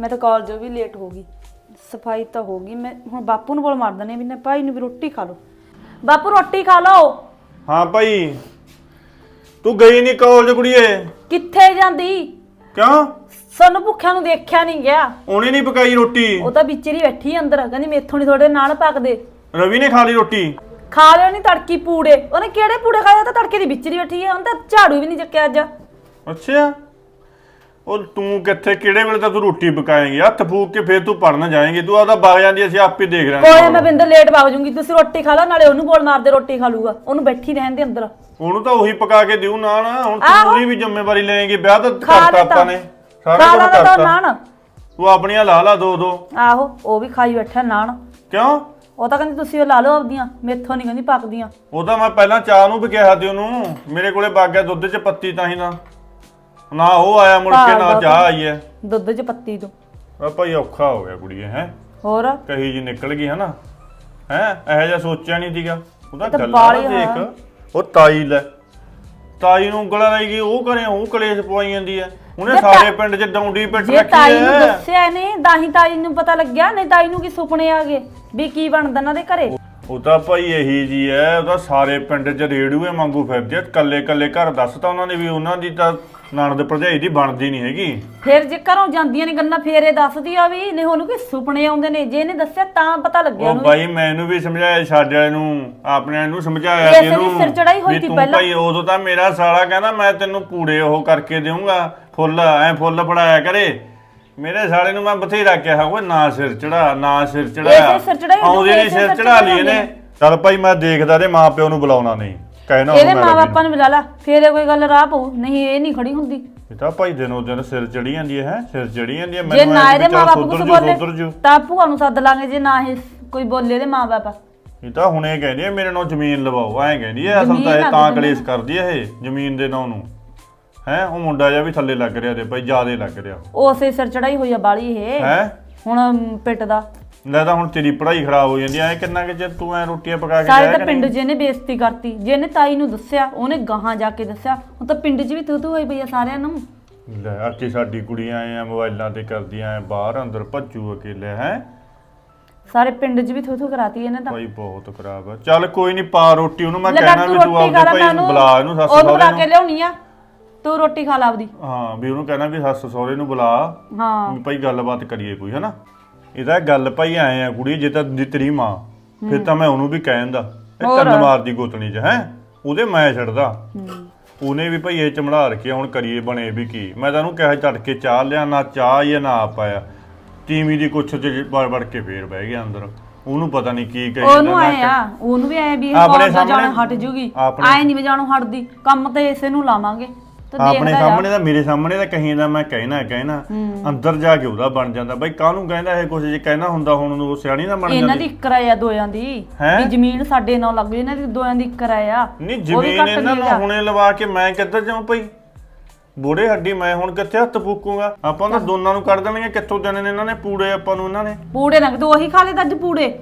ਮੈਂ ਤਾਂ ਕਾਲਜ ਵੀ ਲੇਟ ਹੋ ਗਈ। ਸਫ਼ਾਈ ਤਾਂ ਹੋ ਗਈ। ਮੈਂ ਹੁਣ ਬਾਪੂ ਨੂੰ ਬੋਲ ਮਾਰ ਦਨੇ ਵੀ ਨਾ ਭਾਈ ਨੂੰ ਵੀ ਰੋਟੀ ਖਾ ਲਓ। ਬਾਪੂ ਰੋਟੀ ਖਾ ਲਓ। ਹਾਂ ਭਾਈ। ਤੂੰ ਗਈ ਨਹੀਂ ਕਾਲਜ ਕੁੜੀਏ। ਕਿੱਥੇ ਜਾਂਦੀ? ਕਿਉਂ? ਸਾਨੂੰ ਭੁੱਖਿਆਂ ਨੂੰ ਦੇਖਿਆ ਨਹੀਂ ਗਿਆ। ਉਹਨੇ ਨਹੀਂ ਪਕਾਈ ਰੋਟੀ। ਉਹ ਤਾਂ ਵਿਚਰੀ ਬੈਠੀ ਅੰਦਰ। ਕਹਿੰਦੀ ਮੇਥੋਂ ਨਹੀਂ ਤੁਹਾਡੇ ਨਾਲ ਪੱਕਦੇ। ਰਵੀ ਨੇ ਖਾ ਲਈ ਰੋਟੀ। ਖਾ ਲਿਓ ਨਹੀਂ ਤੜਕੀ ਪੂੜੇ। ਉਹਨੇ ਕਿਹੜੇ ਪੂੜੇ ਖਾਏ? ਉਹ ਤਾਂ ਤੜਕੇ ਦੀ ਵਿਚਰੀ ਬੈਠੀ ਹੈ ਉਹਨੇ ਤਾਂ ਝਾੜੂ ਵੀ ਨਹੀਂ ਚੱਕਿਆ ਅੱਜ। ਅੱਛਾ। ਉਹ ਤੂੰ ਕਿੱਥੇ ਕਿਹੜੇ ਵੇਲੇ ਤਾਂ ਤੂੰ ਰੋਟੀ ਪਕਾਏਂਗੀ? ਹੱਥ ਫੂਕ ਕੇ ਫੇਰ ਤੂੰ ਪੜਨ ਜਾਏਂਗੀ। ਤੂੰ ਆਦਾ ਵਗ ਜਾਂਦੀ ਅਸੀਂ ਆਪੇ ਦੇਖ ਕੋਈ ਲਾਂਗੇ ਮੈਂ ਬਿੰਦਰ ਲੇਟ ਵਗ ਜੂੰਗੀ। ਤੁਸੀਂ ਰੋਟੀ ਖਾ ਲਓ ਨਾਲੇ ਉਹਨੂੰ ਬੋਲ ਮਾਰਦੇ ਰੋਟੀ ਖਾ ਲੂਗਾ। ਉਹਨੂੰ ਬੈਠੀ ਰਹਿਣ ਦੇ ਅੰਦਰ। ਉਹਨੂੰ ਤਾਂ ਉਹੀ ਪਕਾ ਕੇ ਦਿਉ ਨਾ ਨਾ ਹੁਣ। ਤੂੰ ਵੀ ਜ਼ਿੰਮੇਵਾਰੀ ਲਏਂਗੀ। ਵਿਆਹ ਤਾਂ ਖਾ ਕਰਤਾ ਲੈਤਾ ਆਪਾਂ ਨੇ। ਸਾਰਾ ਖਾ ਕੁਝ ਲੈਣਾ ਤਾਂ ਕਰਤਾ। ਨਾਨ। ਤੂੰ ਆਪਣੀਆਂ ਲਾ ਲਾ ਦੋ ਦੋ। ਆਹੋ ਉਹ ਵੀ ਖਾਈ ਬੈਠਾ ਨਾਨ। ਕਿਉਂ? ਉਹ ਤਾਂ ਕਹਿੰਦੀ ਤੁਸੀਂ ਉਹ ਲਾ ਲਓ ਆਪਦੀਆਂ। ਮੇਥੋਂ ਨਹੀਂ ਕਹਿੰਦੀ ਪੱਕਦੀਆਂ। ਉਹ ਤਾਂ ਮੈਂ ਪਹਿਲਾਂ ਚਾਹ ਨੂੰ ਵੀ ਕਿਹਾ ਸੀ ਉਹਨੂੰ। ਮੇਰੇ ਕੋਲੇ ਬਾਗਿਆ ਦੁੱਧ 'ਚ ਪੱਤੀ ਤਾਂ ਹੀ ਨਾ। ਨਾ ਉਹ ਆਇਆ ਮੁੜ ਕੇ ਨਾ ਚਾਹ ਆਈ ਐ ਦੁੱਧ 'ਚ ਪੱਤੀ ਤੋਂ। ਆ ਭਾਈ ਔਖਾ ਹੋ ਗਿਆ ਕੁੜੀਏ ਹੈ? ਹੋਰ? ਕਹੀ ਜੀ ਨਿਕਲ ਗਈ ਹਨਾ? ਹੈ? ਇਹੋ ਜਿਹਾ ਸੋਚਿਆ ਨਹੀਂ ਸੀਗਾ। ਉਹਦਾ ਤਾਂ ਗੱਲਾਂ ਬਾਹਲੀ ਨਾ ਦੇਖ। ਉਹ ਤਾਈ ਲੈ। ਤਾਈ ਨੂੰ ਉਂਗਲਾਂ ਲਾਈ ਗਈ ਉਹ ਕਰੇ ਉਹ ਕਲੇਸ਼ ਪਵਾਈ ਜਾਂਦੀ ਐ ਉਹਨੇ ਜੇ ਤਾ- ਸਾਰੇ ਪਿੰਡ 'ਚ ਡੌਂਡੀ ਪਿੱਟ ਜੇ ਰੱਖੀ ਤਾਈ ਨੂੰ ਐ ਦੱਸਿਆ ਨੇ ਤਾਂ ਹੀ ਤਾਈ ਨੂੰ ਪਤਾ ਲੱਗਿਆ ਨਹੀਂ ਤਾਈ ਨੂੰ ਕੀ ਸੁਪਨੇ ਆ ਗਏ ਵੀ ਕੀ ਬਣਦਾ ਇਹਨਾਂ ਦੇ ਘਰੇ। ਉਹ ਤਾਂ ਭਾਈ ਇਹੀ ਜੀ ਐ ਉਹਦਾ ਸਾਰੇ ਪਿੰਡ 'ਚ ਰੇੜੂਏ ਮੰਗੂ ਫਿਰਦੇ ਕੱਲੇ ਕੱਲੇ ਘਰ ਦੱਸਤਾ ਉਹਨਾਂ ਨੇ ਵੀ ਉਹਨਾਂ ਦੀ ਤਾਂ ਨਣਦ ਭਰਜਾਈ ਦੀ ਬਣਦੀ ਨਹੀਂ ਹੈਗੀ। ਫਿਰ ਜੇ ਘਰੋਂ ਜਾਂਦੀਆਂ ਨੇ ਗੱਲਾਂ ਫੇਰ ਇਹ ਦੱਸਦੀ ਆ ਵੀ ਨਹੀਂ ਉਹਨੂੰ ਕੀ ਸੁਪਨੇ ਆਉਂਦੇ ਨੇ ਜੇ ਇਹਨੇ ਦੱਸਿਆ ਤਾਂ ਪਤਾ ਲੱਗਿਆ ਉਹ ਉਹਨੂੰ। ਬਾਈ ਮੈਨੂੰ ਵੀ ਸਮਝਾਇਆ ਸਾਡੇ ਵਾਲੇ ਨੂੰ ਆਪਣੇ ਵਾਲੇ ਨੂੰ ਸਮਝਾਇਆ ਇਸੇ ਦੀ ਇਹਨੂੰ ਸਿਰ ਚੜ੍ਹਾਈ ਹੋਈ ਵੀ ਸੀ ਤੂੰ ਪਹਿਲਾਂ। ਭਾਈ ਉਦੋਂ ਤਾਂ ਮੇਰਾ ਸਾਲਾ ਕਹਿੰਦਾ ਮੈਂ ਤੈਨੂੰ ਪੂੜੇ ਉਹ ਕਰਕੇ ਦੇਵਾਂਗਾ ਫੁੱਲ ਐ ਫੁੱਲ ਫੜਾਇਆ ਕਰੇ। ਮੇਰੇ ਸਾਲੇ ਨੂੰ ਮੈਂ ਬਥੇਰਾ ਕਿਹਾ ਓਏ ਨਾ ਸਿਰ ਚੜਾ ਨਾ ਸਿਰ ਚੜਾ ਇਸੇ ਸਿਰ ਚੜ੍ਹਾਈ ਹੋਈ, ਆਉਂਦੇ ਨੇ ਇਸੇ ਸਿਰ ਸਿਰ ਚੜਾ ਲਈ ਚੜ੍ਹਾਈ ਇਹਨੇ ਚੱਲ ਭਾਈ ਮੈਂ ਦੇਖਦਾ ਤੇ ਮਾਂ ਪਿਓ ਨੂੰ ਬੁਲਾਉਣਾ ਨਹੀਂ। ਕਹਿਣਾ ਇਹਦੇ ਉਹਨੂੰ ਮੈਂ ਮਾਪਿਆਂ ਨੂੰ ਬੁਲਾ ਲਾ ਫੇਰ ਇਹ ਕੋਈ ਗੱਲ ਰਾਹ ਪਊ। ਨਹੀਂ ਇਹ ਨਹੀਂ ਖੜੀ ਹੁੰਦੀ। ਇਹ ਤਾਂ ਭਾਈ ਦਿਨੋਂ ਦਿਨ ਸਿਰ ਚੜੀ ਜਾਂਦੀ ਹੈ ਸਿਰ ਚੜੀ ਜਾਂਦੀ ਹੈ ਜੇ ਨਾ ਇਹਦੇ ਮਾਪੇ ਕੁਝ ਬੋਲੇ ਜੂ। ਤਾਂ ਭੂਆ ਨੂੰ ਸੱਦ ਲਾਂਗੇ ਜੇ ਨਾ ਇਹ ਕੋਈ ਬੋਲੇ ਇਹਦੇ ਮਾਪੇ ਇਹ ਤਾਂ ਹੁਣੇ ਕਹਿੰਦੀ ਹੈ ਮੇਰੇ ਨਾਲ ਜ਼ਮੀਨ ਲਵਾਓ ਐਂ ਕਹਿੰਦੀ ਹੈ ਅਸਲ ਜ਼ਮੀਨ ਤਾਂ ਇਹ ਤਾਂ ਕਲੇਸ਼ ਕਰਦੀ ਹੈ ਇਹ ਜ਼ਮੀਨ ਦੇ ਨਾਂ ਨੂੰ। ਹੈ ਉਹ ਮੁੰਡਾ ਜਿਹਾ ਵੀ ਥੱਲੇ ਲੱਗ ਰਿਹਾ ਤੇ ਭਾਈ ਜਿਆਦੇ ਲੱਗ ਰਿਹਾ। ਉਸੇ ਸਿਰ ਚੜਾਈ ਹੋਈ ਆ ਬਾਲੀ ਇਹ। ਹੈ? ਹੁਣ ਪਿੱਟ ਦਾ। ਲੈ ਤਾਂ ਹੁਣ ਤੇਰੀ ਪੜ੍ਹਾਈ ਖਰਾਬ ਹੋ ਜਾਂਦੀ ਐ ਕਿੰਨਾ ਕਿ ਚਿਰ ਤੂੰ ਐ ਰੋਟੀਆਂ ਪਕਾ ਕੇ ਸਾਰੇ ਤਾਂ ਪਿੰਡ 'ਚ ਇਹਨੇ ਬੇਇੱਜ਼ਤੀ ਕਰਤੀ ਜੇ ਇਹਨੇ ਤਾਈ ਨੂੰ ਦੱਸਿਆ ਉਹਨੇ ਗਾਹਾਂ ਜਾ ਕੇ ਦੱਸਿਆ ਹੁਣ ਤਾਂ ਪਿੰਡ 'ਚ ਵੀ ਤੂੰ ਤੂੰ ਹੋਈ ਪਈ ਆ ਸਾਰਿਆਂ ਨੂੰ। ਲੈ ਆਕੇ ਸਾਡੀ ਕੁੜੀਆਂ ਐ ਮੋਬਾਈਲਾਂ ਤੇ ਕਰਦੀਆਂ ਐ ਬਾਹਰ ਅੰਦਰ ਭੱਜੂ ਅਕੇਲੇ ਹੈ? ਸਾਰੇ ਪਿੰਡ 'ਚ ਵੀ ਥੂ ਥੂ ਕਰਾਤੀ ਇਹਨੇ ਤਾਂ। ਭਾਈ ਬਹੁਤ ਖਰਾਬ ਆ। ਚੱਲ ਕੋਈ ਨਹੀਂ ਪਾ ਰੋਟੀ ਉਹਨੂੰ ਮੈਂ ਕਹਿਣਾ ਵੀ ਤੂੰ ਆਪਦੇ ਭਾਈ ਨੂੰ ਬੁਲਾ ਇਹਨੂੰ ਸੱਸ ਉਹਨੂੰ ਬੁਲਾ ਸਹੁਰੇ ਕੇ ਨੂੰ। ਲਿਆਉਣੀ ਆ ਤੂੰ ਰੋਟੀ ਖਾ ਲਾ ਆਪਦੀ। ਹਾਂ ਵੀ ਉਹਨੂੰ ਕਹਿਣਾ ਵੀ ਸੱਸ ਸਹੁਰੇ ਨੂੰ ਬੁਲਾ। ਹਾਂ। ਵੀ ਭਾਈ ਗੱਲਬਾਤ ਕਰੀਏ ਕੋਈ ਹਨਾ? ਇਹਦਾ ਗੱਲ ਭਾਈ ਆਏ ਆ ਕੁੜੀ ਜੇ ਤਾਂ ਦੀ ਤੇਰੀ ਮਾਂ ਫਿਰ ਤਾਂ ਮੈਂ ਉਹਨੂੰ ਵੀ ਕਹਿ ਦਿੰਦਾ ਇਹ ਹੋਰ। ਕੰਨ ਮਾਰਦੀ ਗੋਤਣੀ ਚ ਹੈ? ਉਹਦੇ ਮੈਂ ਛੱਡਦਾ। ਉਹਨੇ ਵੀ ਭਾਈ ਇਹ ਚਮੜਾ ਰੱਖਿਆ ਹੁਣ ਕਰੀਏ ਬਣੇ ਵੀ ਕੀ। ਮੈਂ ਤਾਂ ਉਹਨੂੰ ਕਿਹਾ ਚੜ ਕੇ ਚਾਹ ਲਿਆ ਨਾ ਚਾਹ ਜਾਂ ਨਾ ਪਾਇਆ ਤੀਵੀਂ ਦੀ ਕੁਛ ਚ ਵੜ ਵੜ ਕੇ ਫੇਰ ਬਹਿ ਗਿਆ ਅੰਦਰ। ਉਹਨੂੰ ਪਤਾ ਨਹੀਂ ਕੀ ਕਹੀ ਉਹਨੂੰ ਜਾਂਦਾ, ਆਏ ਆ ਉਹਨੂੰ ਵੀ ਆਏ ਵੀ ਇਹ ਆਪਣੇ ਕਾਲਜ ਜਾਣੋਂ ਸਾਹਮਣੇ- ਹਟ ਜੂਗੀ। ਆਪਣੇ- ਆਏ ਨਹੀਂ ਵਜਾਣੋਂ ਹਟਦੀ। ਕੰਮ ਤੇ ਇਸੇ ਨੂੰ ਲਾਵਾਂਗੇ। ਤੇ ਆਪਣੇ ਦੇਖਦਾ ਜਾ। ਸਾਹਮਣੇ ਦਾ ਮੇਰੇ ਸਾਹਮਣੇ ਦਾ ਕਹੀ ਦਾ ਮੈਂ ਕਹਿਣਾ ਕਹਿਣਾ। ਅੰਦਰ ਜਾ ਕੇ ਉਹਦਾ ਬਣ ਜਾਂਦਾ। ਬਾਈ ਕਾਹਨੂੰ ਕਹਿੰਦਾ ਇਹ ਕੁਛ? ਜੇ ਕਹਿਣਾ ਹੁੰਦਾ ਹੁਣ ਉਹ ਸਿਆਣੀ ਨਾ ਬਣ ਇਹਨਾਂ ਦੀ ਜਾਂਦੀ ਇੱਕਰ ਆ ਦੋਆਂ ਦੀ। ਹੈਂ? ਵੀ ਜ਼ਮੀਨ ਸਾਡੇ ਨਾਲ ਲੱਗ ਗਈ ਇਹਨਾਂ ਦੀ ਦੋਆਂ ਦੀ ਇੱਕਰ ਆ। ਨਹੀਂ ਉਹ ਵੀ ਜ਼ਮੀਨ ਘੱਟ ਇਹਨਾਂ ਨੂੰ ਲਿਆ। ਹੁਣੇ ਲਵਾ ਕੇ ਮੈਂ ਕਿੱਧਰ ਜਾਵਾਂ ਭਾਈ ਬੋੜੇ ਹੱਡੀ ਮੈਂ ਹੁਣ ਕਿੱਥੇ ਹੱਥ ਫੂਕੂਗਾ? ਆਪਾਂ ਤਾਂ ਦੋਨਾਂ ਨੂੰ ਕੱਢ ਦੇਣਗੇ ਕਿੱਥੋਂ ਦੇਣੇ ਨੇ ਇਹਨਾਂ ਨੇ? ਪੂੜੇ ਆਪਾਂ ਨੂੰ ਇਹਨਾਂ ਨੇ। ਪੂੜੇ ਨਾ ਤੂੰ ਉਹੀ ਖਾ ਲੈ ਅੱਜ ਪੂੜੇ।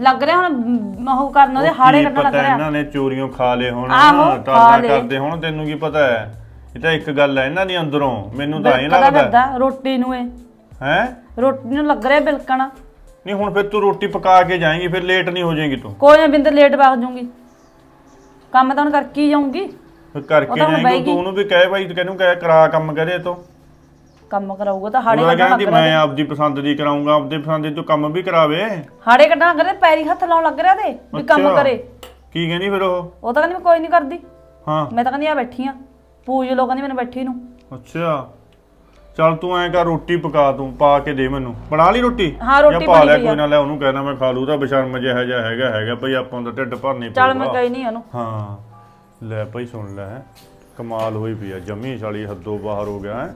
ਲੱਗ ਰਿਹਾ ਹੁਣ ਉਹ ਕਰਨ ਉਹਦੇ ਹਾੜੇ ਕੀ ਕੱਢਣ ਲੱਗ ਪਤਾ ਰਿਹਾ। ਇਹਨਾਂ ਨੇ ਚੋਰੀਆਂ ਖਾ ਲਏ ਹੁਣ ਆਹੋ, ਖਾ ਟਾਲਾ ਲਏ। ਕਰਦੇ ਹੁਣ ਤੈਨੂੰ ਕੀ ਪਤਾ ਹੈ। ਇਹ ਤਾਂ ਇੱਕ ਗੱਲ ਹੈ ਇਹਨਾਂ ਦੀ ਅੰਦਰੋਂ। ਮੈਨੂੰ ਤਾਂ ਇਹ ਬਿਲਕਦਾ ਲੱਗਦਾ। ਫਿਰਦਾ ਰੋਟੀ ਨੂੰ ਇਹ। ਹੈ? ਰੋਟੀ ਨੂੰ ਲੱਗ ਰਿਹਾ ਬਿਲਕਣ। ਨਹੀਂ ਹੁਣ ਫਿਰ ਤੂੰ ਰੋਟੀ ਪਕਾ ਕੇ ਜਾਏਂਗੀ ਫਿਰ ਲੇਟ ਨਹੀਂ ਹੋ ਜਾਏਗੀ ਤੂੰ। ਕੋਈ ਨਾ ਬਿੰਦ ਲੇਟ ਵਗ ਜੂੰਗੀ। ਕੰਮ ਤਾਂ ਹੁਣ ਕਰਕੇ ਹੀ ਜਾਊਂਗੀ। ਫਿਰ ਕਰਕੇ ਉਹ ਤਾਂ ਹੁਣ ਜਾਏਂਗੀ। ਤੂੰ ਉਹਨੂੰ ਵੀ ਕਹੇ ਭਾਈ ਤੈਨੂੰ ਕਹਿ ਕਰਾ ਕੰਮ ਕਰੇ ਤੋ। ਕੰਮ ਕਰਾਊਗਾ ਤਾਂ ਹਾੜੇ ਉਹਦਾ ਕੱਢਣ ਕਹਿੰਦੀ ਲੱਗ ਰਿਹਾ ਮੈਂ ਆਪਦੀ ਪਸੰਦ ਦੀ ਕਰਾਉਂਗਾ ਆਪਦੀ ਪਸੰਦ ਦੀ ਤੂੰ ਕੰਮ ਵੀ ਕਰਾਵੇ। ਹਾੜੇ ਕੱਢਣ ਲੱਗ ਰਿਹਾ ਪੈਰੀ ਹੱਥ ਲਾਉਣ ਲੱਗ ਰਿਹਾ ਤੇ ਵੀ ਕੰਮ ਅੱਛਾ। ਕਰੇ। ਕੀ ਕਹਿੰਦੀ ਫਿਰ ਉਹ? ਉਹ ਤਾਂ ਕਹਿੰਦੀ ਮੈਂ ਕੋਈ ਨਹੀਂ ਕਰਦੀ। ਹਾਂ। ਮੈਂ ਤਾਂ ਕਹਿੰਦੀ ਆ ਬੈਠੀ ਆ। ਪੂਜ ਲੋ ਕਹਿੰਦੀ ਮੈਨੂੰ ਬੈਠੀ ਨੂੰ। ਅੱਛਾ। ਚੱਲ ਤੂੰ ਐਂ ਕਰ ਰੋਟੀ ਪਕਾ ਤੂੰ ਪਾ ਕੇ ਦੇ ਮੈਨੂੰ। ਬਣਾ ਲਈ ਰੋਟੀ? ਹਾਂ, ਰੋਟੀ ਜਾਂ ਪਾ ਬਣੀ ਪਈ ਕੋਈ। ਨਾ ਲੈ ਉਹਨੂੰ ਕਹਿਣਾ ਮੈਂ ਖਾ ਲੂ ਤਾਂ ਬਸ਼ਰਮ ਜਿਹਾ ਜਿਹਾ ਹੈਗਾ ਹੈਗਾ ਭਈ ਆਪਾਂ ਦਾ ਢਿੱਡ ਭਰਨੀ ਚੱਲ ਮੈਂ। ਕਹੀ ਨਹੀਂ ਉਹਨੂੰ। ਹਾਂ। ਲੈ ਭਈ ਸੁਣ ਲੈ ਕਮਾਲ ਹੋਈ ਪਈ ਆ ਜੰਮੀ ਸਾਲੀ ਹੱਦੋਂ ਬਾਹਰ ਹੋ ਗਿਆ ਹੈ।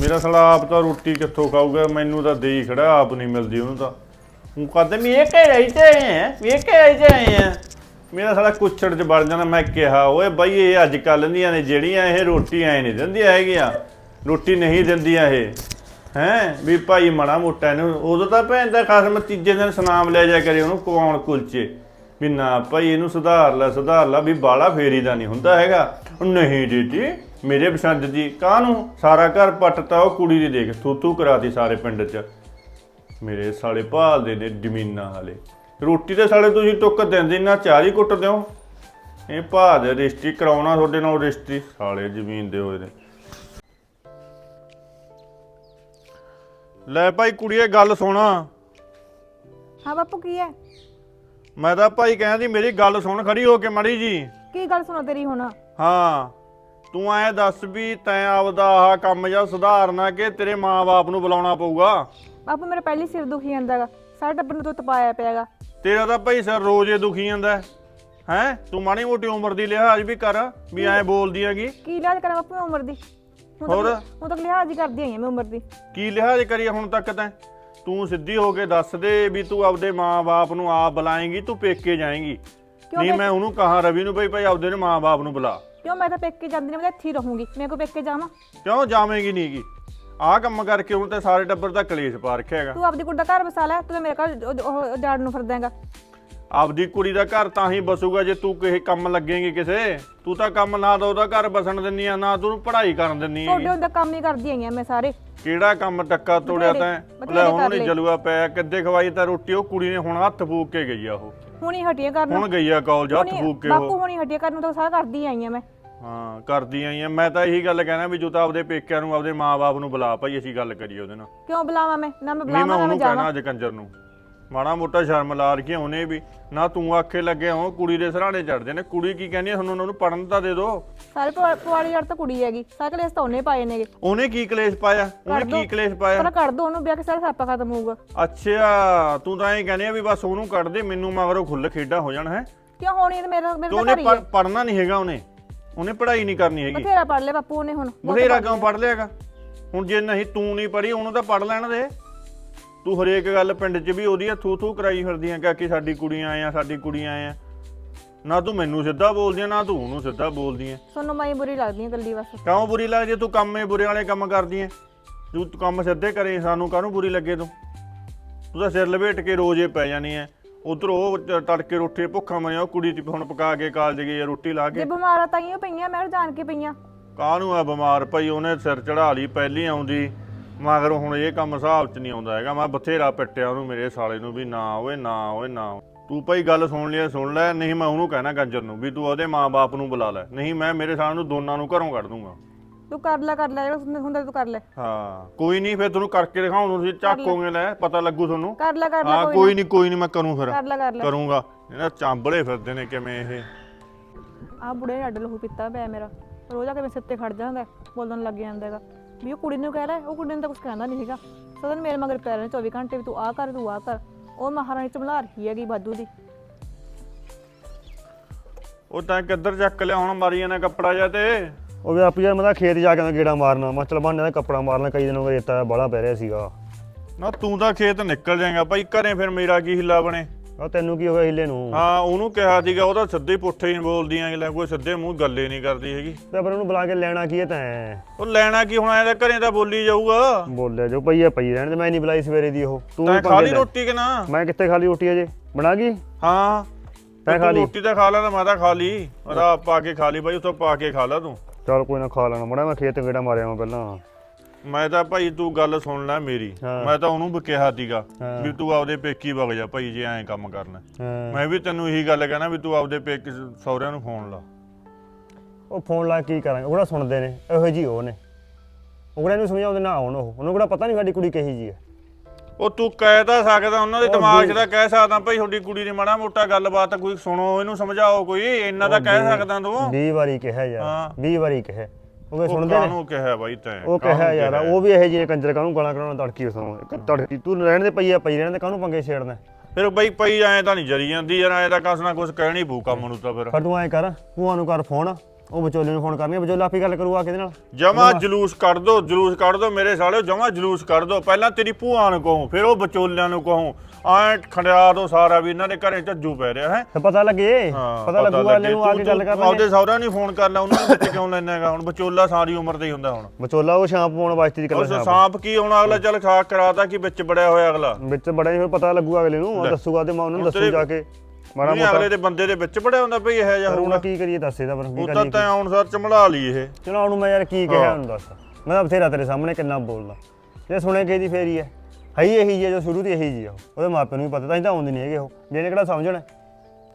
ਮੇਰਾ ਸਾਲਾ ਆਪ ਤਾਂ ਰੋਟੀ ਕਿੱਥੋਂ ਖਾਊਗਾ ਮੈਨੂੰ ਤਾਂ ਦੇ ਹੀ ਖੜਾ ਆਪ ਨਹੀਂ ਮਿਲਦੀ ਉਹਨੂੰ ਤਾਂ। ਉਹ ਕਹਦੇ ਮੈਂ ਇਹ ਕਹਿ ਰਹੀ ਤੇ ਹੈ ਇਹ ਕਹਿ ਰਹੀ ਤੇ ਆਏ ਮੇਰਾ ਸਾਲਾ ਕੁੱਛੜ ਚ ਵੜ ਜਾਣਾ, ਮੈਂ ਕਿਹਾ, ਓਏ ਬਈ, ਇਹ ਅੱਜ ਕੱਲ ਦੀਆਂ ਨੇ ਜਿਹੜੀਆਂ ਇਹ ਰੋਟੀ ਐ ਨਹੀਂ ਦਿੰਦੀਆਂ ਹੈਗੀਆਂ। ਰੋਟੀ ਨਹੀਂ ਦਿੰਦੀਆਂ ਇਹ। ਹੈ? ਵੀ ਭਾਈ ਮਾੜਾ ਮੋਟਾ ਇਹਨੂੰ, ਉਦੋਂ ਤਾਂ ਭੈਣ ਦਾ ਖਸਮ ਤੀਜੇ ਦਿਨ ਸੁਨਾਮ ਲੈ ਜਾ ਕਰੇ ਉਹਨੂੰ ਕਵਾਉਣ ਕੁਲਚੇ। ਵੀ ਨਾ ਭਾਈ, ਇਹਨੂੰ ਸੁਧਾਰ ਲੈ ਸੁਧਾਰ ਲੈ, ਵੀ ਬਾਲਾ ਫੇਰੀ ਦਾ ਨਹੀਂ ਹੁੰਦਾ ਹੈਗਾ। ਉਹ ਨਹੀਂ ਦੀਦੀ, ਮੇਰੇ ਪਸੰਦ ਦੀ ਕਾਹਨੂੰ? ਸਾਰਾ ਘਰ ਪੱਟਤਾ, ਉਹ ਕੁੜੀ ਦੀ ਦੇਖ ਤੂੰ ਤੂੰ ਕਰਾਤੀ ਸਾਰੇ ਪਿੰਡ 'ਚ। ਮੇਰੇ ਸਾਲੇ ਭਾਲਦੇ ਨੇ ਜ਼ਮੀਨਾਂ ਵਾਲੇ। ਰੋਟੀ ਤੇ ਸਾਲੇ ਤੁਸੀਂ ਟੁੱਕ ਦਿੰਦੇ ਨਾ ਹੀ ਕੁੱਟ ਦਿਓ। ਇਹ ਭਾਅ ਦੇ ਰਿਸ਼ਤੀ ਕਰਾਉਣਾ ਤੁਹਾਡੇ ਨਾਲ ਰਿਸ਼ਤੀ ਸਾਲੇ ਜ਼ਮੀਨ ਦੇ ਹੋਏ ਨੇ। ਲੈ ਭਾਈ ਕੁੜੀਏ ਗੱਲ ਸੁਣ। ਹਾਂ ਬਾਪੂ ਕੀ ਹੈ? ਮੈਂ ਤਾਂ ਭਾਈ ਕਹਿੰਦੀ ਮੇਰੀ ਗੱਲ ਸੁਣ ਖੜੀ ਹੋ ਕੇ ਮੜੀ ਜੀ। ਕੀ ਗੱਲ ਸੁਣਾ ਤੇਰੀ ਹੁਣ? ਹਾਂ ਤੂੰ ਐ ਦੱਸ ਵੀ ਤੈਂ ਆਪਦਾ ਆਹ ਕੰਮ ਜਾਂ ਸੁਧਾਰਨਾ ਕਿ ਤੇਰੇ ਮਾਂ-ਬਾਪ ਨੂੰ ਬੁਲਾਉਣਾ ਪਊਗਾ? ਬਾਪੂ ਮੇਰਾ ਪਹਿਲੀ ਸਿਰ ਦੁਖੀ ਜਾਂਦਾਗਾ ਸਾਰੇ ਟੱਬਰ ਨੂੰ ਤੂੰ ਤਪਾਇਆ ਪਿਆਗਾ ਤੇਰਾ ਤਾਂ ਭਾਈ ਸਰ ਰੋਜ਼ ਹੀ ਦੁਖੀ ਜਾਂਦਾ ਹੈ? ਤੂੰ ਮਾੜੀ ਮੋਟੀ ਉਮਰ ਦੀ ਲਿਹਾਜ਼ ਵੀ ਕਰ ਵੀ ਐ ਬੋਲਦੀ ਹੈਗੀ। ਕੀ ਲਿਹਾਜ਼ ਕਰਾਂ ਮੈਂ ਉਮਰ ਦੀ? ਹੁਣ ਹੋਰ? ਤੱਕ ਹੁਣ ਤੱਕ ਲਿਹਾਜ਼ ਹੀ ਕਰਦੀ ਆਈ ਮੈਂ ਉਮਰ ਦੀ। ਕੀ ਲਿਹਾਜ਼ ਕਰੀ ਹੁਣ ਤੱਕ ਤੈਂ? ਤੂੰ ਸਿੱਧੀ ਹੋ ਕੇ ਦੱਸ ਦੇ ਵੀ ਤੂੰ ਆਪਦੇ ਮਾਂ-ਬਾਪ ਨੂੰ ਆਪ ਬੁਲਾਏਂਗੀ ਤੂੰ ਪੇਕੇ ਜਾਏਂਗੀ। ਨਹੀਂ ਮੈਂ- ਉਹਨੂੰ ਕਹਾ ਰਵੀ ਨੂੰ ਬਈ ਭਾਈ ਆਪਦੇ ਨੇ ਮਾਂ-ਬਾਪ ਨੂੰ ਬੁਲਾ। ਕਿਉਂ ਮੈਂ ਤਾਂ ਪੇਕੇ ਜਾਂਦੀ ਨਹੀਂ ਮੈਂ ਤਾਂ ਇੱਥੇ ਹੀ ਰਹੂੰਗੀ। ਮੈਂ ਕੋ ਪੇਕੇ ਜਾਵਾਂ? ਕਿਉਂ ਜਾਵੇਂਗੀ ਨਹੀਂਗੀ ਆਹ ਕੰਮ ਕਰਕੇ ਹੁਣ ਤੇ ਸਾਰੇ ਟੱਬਰ ਦਾ ਕਲੇਸ਼ ਪਾ ਰੱਖਿਆ ਹੈਗਾ। ਤੂੰ ਆਪਦੀ ਕੁੜੀ ਦਾ ਘਰ ਵਸਾ ਲੈ ਤੂੰ ਤਾਂ ਮੇਰੇ ਘਰ ਉਹ- ਉਹ ਜਾੜ ਨੂੰ ਫਿਰਦਾਗਾ ਆਪਦੀ ਕੁੜੀ ਦਾ ਘਰ ਤਾਂ ਹੀ ਬਸੂਗਾ ਜੇ ਤੂੰ ਕਿਸੇ ਕੰਮ ਲੱਗੇਂਗੀ ਕਿਸੇ। ਤੂੰ ਤਾਂ ਕੰਮ ਨਾ ਤਾਂ ਉਹਦਾ ਘਰ ਬਸਣ ਦਿੰਨੀ ਆ ਨਾ ਤੂੰ ਪੜ੍ਹਾਈ ਕਰਨ ਦਿੰਨੀ ਤੁਹਾਡੇ ਹੈਗੀ ਹੁੰਦਾ ਕੰਮ ਹੀ ਕਰਦੀ ਆਈ ਹਾਂ ਮੈਂ ਸਾਰੇ। ਕਿਹੜਾ ਕੰਮ ਟੱਕਾ ਤੋੜਿਆ ਬਥੇਰੇ- ਤੈਂ? ਬਥੇਰੇ ਲੈ ਹੁਣ ਕਰ ਲਏ। ਜਲੂਆ ਪਿਆ ਕਿੱਦੇ ਖਵਾਈ ਤਾਂ ਰੋਟੀ ਉਹ ਕੁੜੀ ਨੇ ਹੁਣ ਹੱਥ ਫੂਕ ਕੇ ਗਈ ਆ ਉਹ। ਹੁਣੀ ਹਟੀਆਂ ਕਰਨ। ਹੁਣ ਗਈ ਆ ਕਾਲਜ ਹੱਥ ਹੁਣੀ- ਫੂਕ ਕੇ ਬਾਪੂ ਉਹ। ਹੁਣੀ ਹਟੀਆਂ ਕਰਨ ਨੂੰ ਤਾਂ ਸਾਰਾ ਕਰਦੀ ਆਈ ਹਾਂ ਮੈਂ। ਹਾਂ ਕਰਦੀ ਆਈ ਆ। ਮੈਂ ਤਾਂ ਇਹੀ ਗੱਲ ਕਹਿਣਾ ਵੀ ਜੂ ਤਾਂ ਆਪਦੇ ਪੇਕਿਆਂ ਨੂੰ ਆਪਦੇ ਮਾਂ-ਬਾਪ ਨੂੰ ਬੁਲਾ ਭਾਈ ਅਸੀਂ ਗੱਲ ਕਰੀਏ ਉਹਦੇ ਨਾਲ। ਕਿਉਂ ਬੁਲਾਵਾਂ ਮੈਂ? ਨਾ ਮੈਂ ਨਹੀਂ ਮੈਂ ਬੁਲਾਵਾਂ ਨਾ ਮੈਂ ਉਹਨੂੰ ਕਹਿਣਾ ਜਾਵਾਂ। ਅੱਜ ਕੰਜਰ ਨੂੰ। ਮਾੜਾ ਮੋਟਾ ਸ਼ਰਮ ਲਾ ਰਖੀ ਉਹਨੇ ਵੀ। ਨਾ ਤੂੰ ਆਖੇ ਲੱਗੇ ਹੋ ਕੁੜੀ ਦੇ ਸਰਾਣੇ ਚੜਦੇ ਨੇ। ਕੁੜੀ ਕੀ ਕਹਿੰਦੀ ਆ, ਤੁਹਾਨੂੰ ਉਹਨਾਂ ਨੂੰ ਪੜਨ ਤਾਂ ਦੇ ਦਿਓ ਸਾਰੇ ਪਵਾ- ਪਵਾੜੀ ਜੜ ਤਾਂ ਕੁੜੀ ਹੈਗੀ। ਸਾਰੇ ਕਲੇਸ ਤਾਂ ਉਹਨੇ ਪਾਏ ਨੇਗੇ। ਉਹਨੇ ਕੀ ਕਲੇਸ਼ ਪਾਇਆ? ਉਹਨੇ ਕਰ ਦਿਓ। ਕੀ ਕਲੇਸ਼ ਪਾਇਆ? ਪਰ ਕਰ ਦੋ ਉਹਨੂੰ ਵਿਆਹ ਕੇ ਸਾਰਾ ਸਾਪਾ ਖਤਮ ਹੋਊਗਾ। ਅੱਛਾ ਤੂੰ ਤਾਂ ਇਹ ਕਹਿੰਦੀ ਆ ਵੀ ਬਸ ਉਹਨੂੰ ਕੱਢ ਦੇ ਮੈਨੂੰ ਮਗਰੋਂ ਖੁੱਲ ਖੇਡਾ ਹੋ ਜਾਣ ਹੈ। ਕਿਉਂ ਹੋਣੀ ਤੇ ਮੇਰਾ ਤੇ ਉਹਨੇ ਤਾਂ ਘਰ ਹੀ ਹੈ ਪੜਨਾ ਨਹੀਂ ਹੈਗਾ ਉਹਨੇ। ਉਹਨੇ ਪੜ੍ਹਾਈ ਨਹੀਂ ਕਰਨੀ ਹੈਗੀ। ਬਥੇਰਾ ਪੜ ਲਿਆ ਬਾਪੂ ਉਹਨੇ ਹੁਣ ਬਹੁਤ ਬਥੇਰਾ ਪੜ੍ਹ ਕਿਉਂ ਪੜ ਲਿਆਗਾ ਹੁਣ ਜੇ ਨਹੀਂ ਤੂੰ ਨਹੀਂ ਪੜੀ ਉਹਨੂੰ ਤਾਂ ਪੜ ਲੈਣ ਦੇ। ਤੂੰ ਹਰੇਕ ਗੱਲ ਪਿੰਡ 'ਚ ਵੀ ਉਹਦੀ ਥੂ ਥੂ ਕਰਾਈ ਫਿਰਦੀਆਂ ਕਿ ਕਿ ਸਾਡੀ ਕੁੜੀਆਂ ਆਇਆ ਸਾਡੀ ਕੁੜੀਆਂ ਆਇਆ ਨਾ ਤੂੰ ਮੈਨੂੰ ਸਿੱਧਾ ਬੋਲਦੀ ਆ ਨਾ ਤੂੰ ਉਹਨੂੰ ਸਿੱਧਾ ਬੋਲਦੀ ਆ ਸੁਣਨ ਮਾਈ ਬੁਰੀ ਲੱਗਦੀ ਹੈ ਗੱਲੀ ਬਸ। ਕਿਉਂ ਬੁਰੀ ਲੱਗਦੀ ਆ? ਤੂੰ ਕੰਮੇ ਬੁਰੇ ਵਾਲੇ ਕੰਮ ਕਰਦੀ ਐ ਤੂੰ ਕੰਮ ਸਿੱਧੇ ਕਰੇ ਸਾਨੂੰ ਕਾਹਨੂੰ ਬੁਰੀ ਲੱਗੇ ਤੂੰ? ਤੂੰ ਤਾਂ ਸਿਰ ਲਪੇਟ ਕੇ ਰੋਜ਼ੇ ਪੈ ਜਾਣੀ ਐ ਉਧਰ ਉਹ ਤ- ਤੜਕੇ ਰੋਟੀ ਭੁੱਖਾ ਮਰਿਆ ਉਹ ਕੁੜੀ ਤੇ ਹੁਣ ਪਕਾ ਕੇ ਕਾਲਜ ਗਈ ਆ ਰੋਟੀ ਲਾ ਜੇ ਕੇ ਬਿਮਾਰਾਂ ਤਾਂ ਹੀ ਪਈਆਂ ਮੈਂ ਜਾਣ ਕੇ ਪਈਆਂ। ਕਾਹਨੂੰ ਆ ਬਿਮਾਰ ਪਈ? ਉਹਨੇ ਸਿਰ ਚੜਾ ਲਈ ਪਹਿਲੀ ਆਉਂਦੀ। ਮਗਰ ਹੁਣ ਇਹ ਕੰਮ ਹਿਸਾਬ 'ਚ ਨਹੀਂ ਆਉਂਦਾ ਹੈਗਾ। ਮੈਂ ਬਥੇਰਾ ਪਿੱਟਿਆ ਉਹਨੂੰ ਮੇਰੇ ਸਾਲੇ ਨੂੰ ਵੀ ਨਾ ਓਏ ਨਾ ਓਏ ਨਾ ਤੂੰ ਭਾਈ ਗੱਲ ਸੁਣ ਲਿਆ ਸੁਣ ਲੈ। ਨਹੀਂ ਮੈਂ ਉਹਨੂੰ ਕਹਿਣਾ ਗੰਜਰ ਨੂੰ ਵੀ ਤੂੰ ਉਹਦੇ ਮਾਂ-ਬਾਪ ਨੂੰ ਬੁਲਾ ਲੈ। ਨਹੀਂ ਮੈਂ ਮੇਰੇ ਸਾਲ ਨੂੰ ਦੋਨਾਂ ਨੂੰ ਘਰੋਂ ਕੱਢ ਦੂੰਗਾ। ਤੂੰ ਕਰ ਲੈ ਕਰ ਲੈ ਜਿਹੜਾ ਹੁੰਦਾ- ਹੁੰਦਾ ਤੂੰ ਕਰ ਲੈ। ਹਾਂ ਕੋਈ ਨਹੀਂ ਫਿਰ ਤੁਹਾਨੂੰ ਕਰਕੇ ਦਿਖਾਉਂ ਤੁਸੀਂ ਚੱਕੋਗੇ ਲੈ। ਪਤਾ ਲੱਗੂ ਤੁਹਾਨੂੰ। ਕਰ ਲੈ ਕਰ ਲੈ ਹਾਂ ਕੋਈ ਨਹੀਂ ਕੋਈ ਨਹੀਂ ਮੈਂ ਕਰੂੰ ਫਿਰ। ਕਰ ਲੈ ਕਰ ਲੈ। ਕਰੂੰਗਾ। ਇਹਨਾਂ ਚਾਂਬਲੇ ਫਿਰਦੇ ਨੇ ਕਿਵੇਂ ਇਹ? ਆ ਬੁੜੇ ਨੇ ਅੱਡ ਲਹੂ ਪੀਤਾ ਪਿਆ ਮੇਰਾ। ਰੋਜ਼ ਆ ਕੇ ਮੇਰੇ ਸਿਰ ਤੇ ਖੜ ਜਾਂਦਾ ਹੈ, ਬੋਲਣ ਲੱਗ ਜਾਂਦਾ ਹੈਗਾ। ਵੀ ਉਹ ਕੁੜੀ ਨੂੰ ਕਹਿ ਰਿਹਾ ਉਹ ਕੁੜੀ ਨੂੰ ਤਾਂ ਕੁਝ ਕਹਿੰਦਾ ਨਹੀਂ ਸੀਗਾ ਸਦਨ ਮੇਰੇ ਮਗਰ ਪੈ ਰਹੇ 24 ਘੰਟੇ ਵੀ ਤੂੰ ਆ ਕਰ ਤੂੰ ਆ ਕਰ। ਉਹ ਮਹਾਰਾਣੀ ਚਮਲਾ ਰਹੀ ਹੈਗੀ ਬਾਦੂ ਦੀ। ਉਹ ਤਾਂ ਕਿੱਧਰ ਚੱਕ ਲਿਆ ਹੁਣ ਮਾਰੀ ਜਾਂਦਾ ਕੱਪੜਾ ਜਾ ਤੇ। ਉਹ ਵੀ ਆਪੀ ਯਾਰ ਮੈਂ ਤਾਂ ਖੇਤ ਜਾ ਕੇ ਗੇੜਾ ਮਾਰਨਾ ਮੈਂ ਚੱਲ ਬਾਨੇ ਦਾ ਕੱਪੜਾ ਮਾਰਨਾ ਕਈ ਦਿਨ ਹੋ ਗਏ ਰੇਤਾ ਪੈ ਰਿਹਾ ਸੀਗਾ। ਨਾ ਤੂੰ ਤਾਂ ਖੇਤ ਨਿਕਲ ਜਾਏਗਾ ਭਾਈ ਘਰੇ ਫਿਰ ਮੇਰਾ ਕੀ ਹਿੱਲਾ ਬਣੇ? ਆ ਤੈਨੂੰ ਕੀ ਹੋਇਆ ਹਿੱਲੇ ਨੂੰ? ਹਾਂ ਉਹਨੂੰ ਕਿਹਾ ਸੀਗਾ ਉਹਦਾ ਸਿੱਧੇ ਹੀ ਪੁੱਠੇ ਹੀ ਬੋਲਦੀਆਂ ਅਗਲਾ ਕੋਈ ਸਿੱਧੇ ਮੂੰਹ ਗੱਲੇ ਨਹੀਂ ਕਰਦੀ ਹੈਗੀ। ਤੇ ਪਰ ਉਹਨੂੰ ਬੁਲਾ ਕੇ ਲੈਣਾ ਕੀ ਹੈ ਤੈਂ? ਉਹ ਲੈਣਾ ਕੀ ਹੁਣ ਐਦਾ ਘਰੇ ਤਾਂ ਬੋਲੀ ਜਾਊਗਾ। ਬੋਲਿਆ ਜੋ ਪਈ ਹੈ ਪਈ ਰਹਿਣ ਤੇ ਮੈਂ ਨਹੀਂ ਬੁਲਾਈ ਸਵੇਰੇ ਦੀ ਉਹ। ਤੂੰ ਤੈਂ ਪੰਗੇ ਖਾ ਲਈ ਲੈ। ਰੋਟੀ ਕਿ ਨਾ? ਮੈਂ ਕਿੱਥੇ ਖਾ ਲਈ ਰੋਟੀ ਅਜੇ? ਬਣਾ ਗਈ? ਹਾਂ। ਤੈਂ ਤੇ ਖਾ ਤੂੰ ਲਈ? ਰੋਟੀ ਤਾਂ ਖਾ ਲੈਣਾ ਮੈਂ ਤਾਂ ਖਾ ਲਈ। ਉਹਦਾ ਪਾ ਕੇ ਖਾ ਲਈ ਬਾਈ ਉੱਥੋਂ ਪਾ ਕੇ ਖਾ ਲਾ ਤੂੰ। ਚੱਲ ਕੋਈ ਨਾ ਖਾ ਲੈਣਾ। ਮੜਾ ਮੈਂ ਖੇਤ ਗੇੜਾ ਮਾਰਿਆ ਮੈਂ ਪਹਿਲਾਂ। ਮੈਂ ਤਾਂ ਭਾਈ ਤੂੰ ਗੱਲ ਸੁਣ ਲੈ ਮੇਰੀ। ਹਾਂ। ਮੈਂ ਤਾਂ ਉਹਨੂੰ ਵੀ ਕਿਹਾ ਸੀਗਾ ਹਾਂ। ਵੀ ਤੂੰ ਆਪਦੇ ਪੇਕੀ ਵਗ ਜਾ ਭਾਈ ਜੇ ਐਂ ਕੰਮ ਕਰਨਾ। ਹਾਂ। ਮੈਂ ਵੀ ਤੈਨੂੰ ਇਹੀ ਗੱਲ ਕਹਿਣਾ ਵੀ ਤੂੰ ਆਪਦੇ ਪੇਕੇ ਸਹੁਰਿਆਂ ਨੂੰ ਫੋਨ ਲਾ। ਉਹ ਫੋਨ ਲਾ ਕੇ ਕੀ ਕਰਾਂਗੇ? ਉਹ ਕਿਹੜਾ ਸੁਣਦੇ ਨੇ? ਇਹੋ ਜੀ ਉਹ ਨੇ। ਉਹ ਕਿਹੜਾ ਇਹਨੂੰ ਸਮਝਾਉਂਦੇ ਨਾ ਆਉਣ ਉਹ। ਉਹਨੂੰ ਕਿਹੜਾ ਪਤਾ ਨਹੀਂ ਸਾਡੀ ਕੁੜੀ ਕਹੀ ਜੀ ਹੈ। ਉਹ ਤੂੰ ਕਹਿ ਤਾਂ ਸਕਦਾ ਉਹਨਾਂ ਦੇ ਉਹ ਦਿਮਾਗ 'ਚ ਤਾਂ ਕਹਿ ਸਕਦਾ ਭਾਈ ਤੁਹਾਡੀ ਕੁੜੀ ਦੀ ਮਾੜਾ ਮੋਟਾ ਗੱਲਬਾਤ ਕੋਈ ਸੁਣੋ ਇਹਨੂੰ ਸਮਝਾਓ ਕੋਈ ਇੰਨਾ ਤਾਂ ਕਹਿ ਸਕਦਾ ਤੂੰ। 20 ਵਾਰੀ ਕਿਹਾ। ਯਾਰ 20 ਵਾਰੀ ਕਿਹਾ। ਉਹ ਵੀ ਉਹ ਸੁਣਦੇ ਨੇ। ਕਾਹਨੂੰ ਕਿਹਾ ਬਾਈ ਤੈਂ ਉਹ ਕਿਹਾ ਯਾਰ? ਉਹ ਵੀ ਇਹੋ ਜਿਹੇ ਕੰਜਰ ਕਾਹਨੂੰ ਗਾਲਾਂ ਕਢਾਉਣਾ ਤੜਕੀ ਉਸੋਂ ਤੜਕੀ ਤੂੰ ਰਹਿਣ ਦੇ ਪਈ ਆ ਪਈ ਰਹਿਣ ਦੇ ਕਾਹਨੂੰ ਪੰਗੇ ਛੇੜਨਾ? ਫਿਰ ਬਈ ਪਈ ਐਂ ਤਾਂ ਨਹੀਂ ਜਰੀ ਜਾਂਦੀ ਯਾਰ ਐਂ ਤਾਂ ਕਸ ਨਾ ਕੁਛ ਕਹਿਣੀ ਪਊ ਕੰਮ ਨੂੰ ਤਾਂ ਫਿਰ। ਪਰ ਤੂੰ ਐਂ ਕਰ ਭੂਆ ਨੂੰ ਕਰ ਫੋਨ ਉਹ ਵਿਚੋਲੇ ਨੂੰ ਫੋਨ ਕਰਨੀ ਵਿਚੋਲਾ ਆਪੀ ਗੱਲ ਕਰੂ ਆ ਕਿਹਦੇ ਨਾਲ। ਜਮਾ ਜਲੂਸ ਕੱਢ ਦੋ ਜਲੂਸ ਕੱਢ ਦੋ ਮੇਰੇ ਸਾਲਿਓ ਜਮਾ ਜਲੂਸ ਕੱਢ ਦੋ। ਪਹਿਲਾਂ ਤੇਰੀ ਭੂਆ ਨੂੰ ਕਹੂੰ ਫਿਰ ਉਹ ਵਿਚੋਲਿਆਂ ਨੂੰ ਕਹੂੰ। ਐਂ ਖੰਡਿਆ ਦੋ ਸਾਰਾ ਵੀ ਇਹਨਾਂ ਦੇ ਘਰੇ ਝੱਜੂ ਪੈ ਰਿਹਾ ਹੈ? ਤੇ ਪਤਾ ਲੱਗੇ ਪਤਾ ਲੱਗੂਗਾ ਲੱਗੇ। ਇਹਨੂੰ ਆ ਕੇ ਗੱਲ ਕਰ ਆਪਦੇ ਲੈਣੇ ਸਹੁਰਿਆਂ ਨੂੰ ਫੋਨ ਕਰ ਲੈ ਉਹਨਾਂ ਨੂੰ ਵਿੱਚ ਕਿਉਂ ਲੈਣਾ ਹੈਗਾ? ਹੁਣ ਵਿਚੋਲਾ ਸਾਰੀ ਉਮਰ ਦਾ ਹੀ ਹੁੰਦਾ ਹੁਣ। ਵਿਚੋਲਾ ਉਹ ਸ਼ਾਂਪ ਪਾਉਣ ਵਾਸਤੇ ਦੀ ਗੱਲ ਸ਼ਾਂਪ ਸਾਂਪ ਕੀ ਹੁਣ ਅਗਲਾ? ਚੱਲ ਖਾਕ ਕਰਾਤਾ ਕਿ ਵਿੱਚ ਬੜਿਆ ਹੋਇਆ ਅਗਲਾ। ਵਿੱਚ ਬੜਾ ਹੀ ਫਿਰ ਪਤਾ ਲੱਗੂਗਾ ਅਗਲੇ ਨੂੰ ਉਹ ਦੱਸੂਗਾ ਤੇ ਮੈਂ ਉਹਨਾਂ ਨੂੰ ਦੱਸੂ ਜਾ ਕੇ। ਮਾੜਾ ਨਹੀਂ ਮੋਟਾ। ਅਗਲੇ ਦੇ ਬੰਦੇ ਦੇ ਵਿੱਚ ਬੜਿਆ ਹੁੰਦਾ ਭਈ ਇਹ ਜਿਹਾ ਹੁਣ ਕੀ ਕਰੀਏ ਦੱਸ ਇਹਦਾ ਪਰ ਕੀ ਉਹ ਤਾਂ ਕਰੀਏ? ਤੈਂ ਚਮੜਾ ਲਈ ਇਹ। ਚਲੋ ਉਹਨੂੰ ਮੈਂ ਯਾਰ ਕੀ ਕਿਹਾ। ਉਹਨੂੰ ਦੱਸ। ਮੈਂ ਤਾਂ ਬਥੇਰਾ ਤੇਰੇ ਸਾਹਮਣੇ ਕਿੰਨਾ ਬੋਲਦਾ। ਜੇ ਸੁਣੇ ਕਿਸੇ ਦੀ ਫੇਰੀ ਹੈ। ਹੈ ਹੀ ਇਹੀ ਜੀ ਜੋ ਸ਼ੁਰੂ ਤੋਂ ਇਹੀ ਜੀ ਆ ਉਹ। ਉਹਦੇ ਮਾਪਿਆਂ ਨੂੰ ਵੀ ਪਤਾ ਤਾਂ ਹੀ ਤਾਂ ਆਉਂਦੇ ਨਹੀਂ ਹੈਗੇ ਉਹ। ਜਿਹਨੇ ਕਿਹੜਾ ਸਮਝਣਾ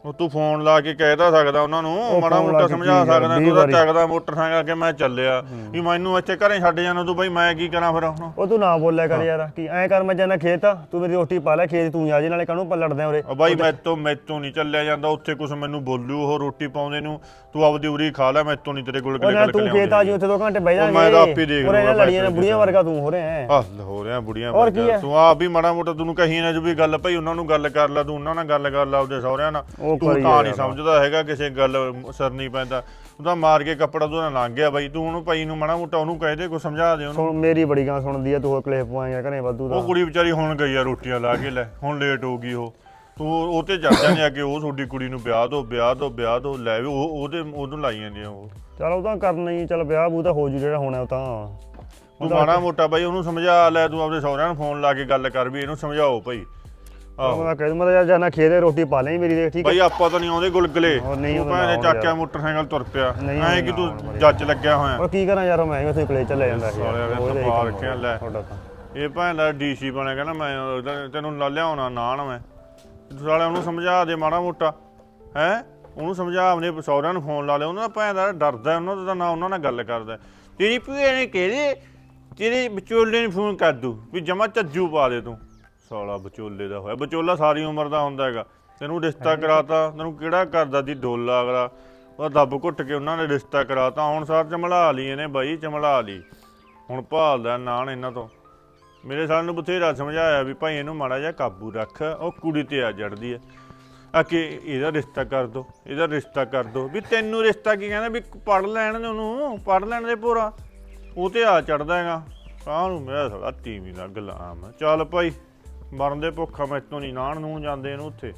ਉਹ ਤੂੰ ਫੋਨ ਲਾ ਕੇ ਕਹਿ ਤਾਂ ਸਕਦਾ ਉਹਨਾਂ ਨੂੰ ਮਾੜਾ phone ਲਾ ਮੋਟਾ ਕੇ ਸਮਝਾ ਕੀ ਯਾਰ, ਸਕਦਾ ਵੀਹ ਤੂੰ ਤਾਂ ਵਾਰੀ। ਚੱਕਦਾ ਮੋਟਰਸਾਈਕਲ ਕਿ ਮੈਂ ਚੱਲਿਆ। ਵੀ ਮੈਨੂੰ ਇੱਥੇ ਘਰੇ ਛੱਡ ਜਾਣਾ ਤੂੰ ਬਈ ਮੈਂ ਕੀ ਕਰਾਂ ਫਿਰ ਹੁਣ? ਉਹ ਤੂੰ ਨਾ ਬੋਲਿਆ ਕਰ ਯਾਰ ਕੀ ਐਂ ਕਰ ਮੈਂ ਜਾਣਾ ਖੇਤ ਆ ਤੂੰ ਮੇਰੀ ਰੋਟੀ ਪਾ ਲੈ ਖੇਤ ਤੂੰ ਆ ਜੇ ਨਾਲੇ ਕਾਹਨੂੰ ਪਲੜਦੇ ਉਰੇ? ਉਹ ਬਾਈ ਮੈਤੋਂ ਮੈਤੋਂ ਨਹੀਂ ਚੱਲਿਆ ਜਾਂਦਾ ਉੱਥੇ ਕੁਝ ਮੈਨੂੰ ਬੋਲੂ ਉਹ ਰੋਟੀ ਪਾਉਂਦੇ ਨੂੰ ਤੂੰ ਆਪਦੀ ਉਰੀ ਖਾ ਲੈ ਮੈਤੋਂ ਨਹੀਂ ਤੇਰੇ ਕੋਲ ਉਹ ਨਾ ਤੂੰ ਖੇਤ ਆ ਜੀ ਉੱਥੇ ਦੋ ਘੰਟੇ ਬਹਿ ਉਹ ਜਾਾਂਗੇ ਮੈਂ ਤਾਂ ਆਪੇ ਦੇਖ ਉਰੇ ਇਹਨਾਂ ਲੂੰਗਾ ਲੜੀਆਂ ਨੇ ਬੁੜੀਆਂ। ਵਰਗਾ ਤੂੰ ਹੋ ਰਿਹਾ ਹੈ। ਆਹ ਹੋ ਰਿਹਾ ਬੁੜੀਆਂ ਹੋਰ ਕੀ ਵਰਗਾ। ਹੈ? ਤੂੰ ਆਪ ਵੀ ਮਾੜਾ ਮੋਟਾ ਤੈਨੂੰ ਕਹੀ ਨਾ ਜੋ ਵੀ ਗੱਲ ਭਾਈ ਉਹਨਾਂ ਨੂੰ ਗੱਲ ਕਰ ਲੈ ਤੂੰ ਉਹਨਾਂ ਨਾਲ ਗੱਲ ਕਰ ਲੈ ਉਹਦੇ ਸਹੁਰਿਆਂ ਨਾਲ। ਉਹ ਤੂੰ ਤਾਂ। ਨਹੀਂ ਸਮਝਦਾ ਹੈਗਾ ਕਿਸੇ ਗੱਲ ਸਿਰ ਨਹੀਂ ਪੈਂਦਾ। ਤੂੰ ਤਾਂ ਮਾਰ ਕੇ ਕੱਪੜਾ ਤੂੰ ਲੰਘ ਗਿਆ ਬਾਈ। ਤੂੰ ਉਹਨੂੰ ਭਾਈ ਨੂੰ ਮਾੜਾ ਮੋਟਾ ਉਹਨੂੰ ਕਹਿ ਦੇ ਕੋਈ ਸਮਝਾ ਦੇ ਉਹਨੂੰ। ਸੁਣ ਮੇਰੀ ਬੜੀ ਗੱਲ ਸੁਣਦੀ ਆ ਤੂੰ ਹੋਰ ਕਲੇਪ ਪਵਾਏਗਾ ਘਰੇ ਵਾਧੂ ਦਾ। ਉਹ ਕੁੜੀ ਵਿਚਾਰੀ ਹੁਣ ਗਈ ਆ ਰੋਟੀਆਂ ਲਾ ਕੇ ਲੈ ਹੁਣ ਲੇਟ ਹੋ ਗਈ ਉਹ। ਤੂੰ ਉਹ ਤੇ ਚੜ ਆ ਕਿ ਉਹ ਤੁਹਾਡੀ ਕੁੜੀ ਨੂੰ ਵਿਆਹ ਦੋ ਵਿਆਹ ਦੋ ਵਿਆਹ ਦੋ ਲੈ ਵੀ ਉਹ ਉਹਦੇ ਉਹਨੂੰ ਲਾਈ ਜਾਂਦੇ ਆ ਉਹ। ਚਲ ਉਹ ਤਾਂ ਕਰਨਾ ਹੀ ਚਲ ਵਿਆਹ ਬੂ ਤਾਂ ਹੋ ਜੂ ਜਿਹੜਾ ਹੋਣਾ ਉਹ ਤਾਂ। ਤੂੰ ਮਾੜਾ ਮੋਟਾ ਬਾਈ ਉਹਨੂੰ ਸਮਝਾ ਲੈ ਤੂੰ ਆਪਦੇ ਸਹੁਰਿਆਂ ਨੂੰ ਫੋਨ ਲਾ ਕੇ ਗੱਲ ਕਰ ਵੀ ਇਹਨੂੰ ਸਮਝਾਓ ਭਾਈ। ਆਹੋ। ਮੈਂ ਕਹਿ ਦੂੰ ਮੈਂ ਯਾਰ ਜਾਣਾ ਖੇਤ ਰੋਟੀ ਪਾ ਲਈ ਮੇਰੀ ਦੇਖ ਠੀਕ ਹੈ। ਭਾਈ ਆਪਾਂ ਤਾਂ ਨਹੀਂ ਆਉਂਦੇ ਗੁਲਗਲੇ। ਉਹ ਨਹੀਂ ਤੂੰ ਭੈਣੇ ਨਾ ਚੱਕਿਆ ਯਾਰ। ਮੋਟਰਸਾਈਕਲ ਤੁਰ ਪਿਆ। ਨਹੀਂ ਐ ਕਿ ਨਾ ਤੂੰ ਜੱਜ ਲੱਗਿਆ ਹੋਇਆ। ਉਹ ਕੀ ਕਰਾਂ ਯਾਰ ਮੈਂ ਉੱਥੇ ਕਲੇ ਚੱਲੇ ਜਾਂਦਾ ਸੀ ਸਾਲਿਆਂ ਨੇ ਉਹਦੇ ਹੀ ਤਪਾ ਕੰਮ ਰੱਖਿਆ ਲੈ। ਤੁਹਾਡਾ ਤਾਂ। ਇਹ ਭੈਣ ਦਾ ਡੀਸੀ ਬਣਿਆ ਕਹਿੰਦਾ ਮੈਂ ਉਹਦਾ- ਤੈਨੂੰ ਲਾ ਲਿਆਉਣਾ ਨਾਨ ਮੈਂ। ਤੂੰ ਸਾਲਿਆ ਉਹਨੂੰ ਸਮਝਾ ਦੇ ਮਾੜਾ ਮੋਟਾ। ਹੈ? ਉਹਨੂੰ ਸਮਝਾ ਆਪਣੇ ਸਹੁਰਿਆਂ ਨੂੰ ਫੋਨ ਲਾ ਲਿਆ। ਉਹਨਾਂ ਦਾ ਭੈਣ ਦਾ ਡਰਦਾ ਉਹਨਾਂ ਦਾ ਨਾ ਉਹਨਾਂ ਨਾਲ ਗੱਲ ਕਰਦਾ ਤੇਰੀ ਭੂਆ ਨੇ ਕਿਹਦੇ ਤੇਰੇ ਵਿਚੋਲੇ ਨੂੰ ਫੋਨ ਕਰ ਦੂ ਵੀ ਜਮਾ ਚੱਜੂ ਪਾ ਦੇ ਤੂੰ। ਸਾਲਾ ਵਿਚੋਲੇ ਦਾ ਹੋਇਆ। ਵਿਚੋਲਾ ਸਾਰੀ ਉਮਰ ਦਾ ਹੁੰਦਾ ਹੈਗਾ। ਤੈਨੂੰ ਰਿਸ਼ਤਾ ਕਰਾਤਾ, ਤੈਨੂੰ ਕਿਹੜਾ ਕਰਦਾ ਦੀ ਡੋਲਾ ਅਗਲਾ? ਉਹ ਦੱਬ ਘੁੱਟ ਕੇ ਉਹਨਾਂ ਨੇ ਰਿਸ਼ਤਾ ਕਰਾਤਾ। ਹੁਣ ਸਾਰ ਚਮਲਾ ਲਈ ਇਹਨੇ ਬਾਈ, ਚਮਲਾ ਲਈ। ਹੁਣ ਭਾਲਦਾ ਨਾਨ ਇਹਨਾਂ ਤੋਂ। ਮੇਰੇ ਸਾਲ ਨੂੰ ਬਥੇਰਾ ਸਮਝਾਇਆ ਵੀ ਭਾਈ ਇਹਨੂੰ ਮਾੜਾ ਜਿਹਾ ਕਾਬੂ ਰੱਖ। ਉਹ ਕੁੜੀ ਤੇ ਆ ਜੜਦੀ ਹੈ। ਆ ਕਿ ਇਹਦਾ ਰਿਸ਼ਤਾ ਕਰ ਦੋ, ਇਹਦਾ ਰਿਸ਼ਤਾ ਕਰ ਦੋ। ਵੀ ਤੈਨੂੰ ਰਿਸ਼ਤਾ ਕੀ ਕਹਿੰਦਾ? ਵੀ ਪੜ ਲੈਣ ਦੇ ਉਹਨੂੰ ਪੜ ਲੈਣ ਦੇ ਪੂਰਾ। ਉਹ ਤੇ ਆ ਚੜਦਾ ਹੈਗਾ। ਕਾਹਨੂੰ ਮੇਰਾ ਸਾਲਾ ਟੀਵੀ ਦਾ ਗੁਲਾਮ ਹੈ। ਚੱਲ ਭਾਈ। ਮਰਨ ਦੇ ਭੁੱਖਾ ਮੈਥੋਂ ਨਹੀਂ ਨਾਣ ਨੂੰ ਜਾਂਦੇ ਇਹਨੂੰ ਉੱਥੇ।